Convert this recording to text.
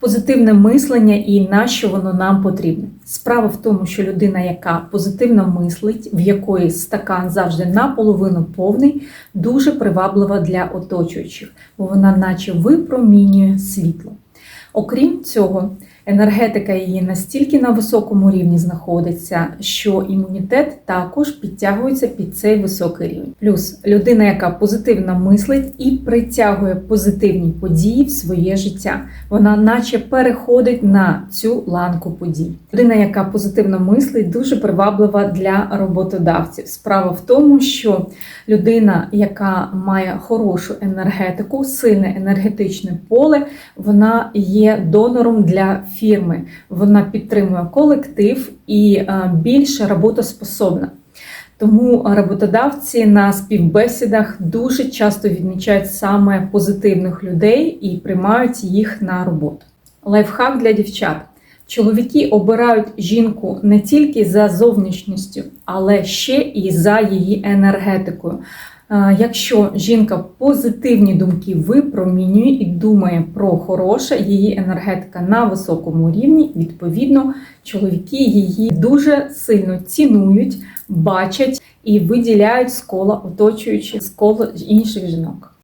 Позитивне мислення і на що воно нам потрібне. Справа в тому, що людина, яка позитивно мислить, в якої стакан завжди наполовину повний, дуже приваблива для оточуючих, бо вона наче випромінює світло. Окрім цього, енергетика її настільки на високому рівні знаходиться, що імунітет також підтягується під цей високий рівень. Плюс людина, яка позитивно мислить і притягує позитивні події в своє життя, вона наче переходить на цю ланку подій. Людина, яка позитивно мислить, дуже приваблива для роботодавців. Справа в тому, що людина, яка має хорошу енергетику, сильне енергетичне поле, вона є донором для фірми. Вона підтримує колектив і е, більш роботоспособна. Тому роботодавці на співбесідах дуже часто відмічають саме позитивних людей і приймають їх на роботу. Лайфхак для дівчат. Чоловіки обирають жінку не тільки за зовнішністю, але ще і за її енергетикою. Якщо жінка позитивні думки випромінює і думає про хороше, її енергетика на високому рівні, відповідно, чоловіки її дуже сильно цінують, бачать і виділяють з кола оточуючи з кола інших жінок.